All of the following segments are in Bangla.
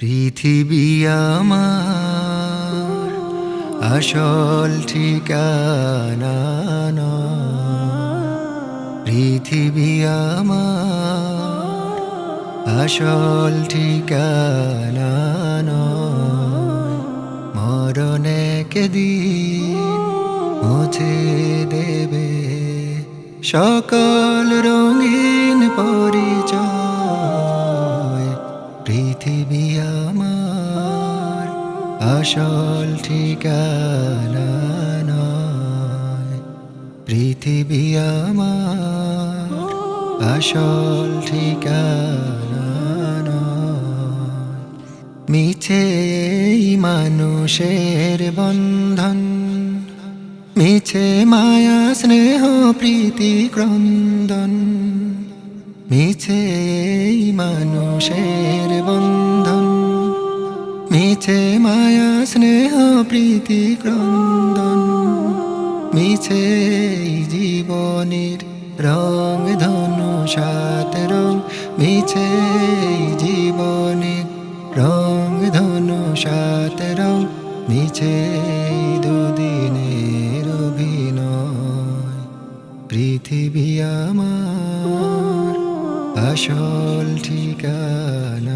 পৃথিবী আমার আসল ঠিকানা। পৃথিবী আমার আসল ঠিকানা। মরণে দিন মুছে দেবে সকল রঙিন পরিচয় আসল ঠিকানা পৃথিবী আমার আসল ঠিকানা মিছে মানুষের বন্ধন, মিছে মায়া, স্নেহ, প্রীতি, ক্রন্দন, মিছে মানুষের বন্ধন। মিছে মায়া, স্নেহ, প্রীতি, ক্রন্দন। মিছে জীবনের রং, ধনু, সাত রং। মিছে জীবনের রং, ধনু, সাত রং। মিছে দুদিনের অভিনয়। পৃথিবী আমার আসল ঠিকানা।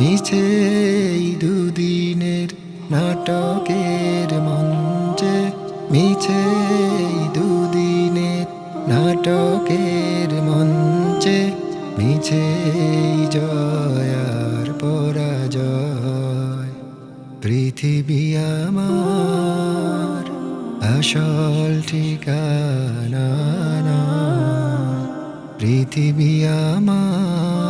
মিছে দুদিনের নাটকের মঞ্চে, মিছে দুদিনের নাটকের মঞ্চে, মিছে জয়ার পরাজয় পৃথিবী আমার আসল ঠিকানা। পৃথিবী আমার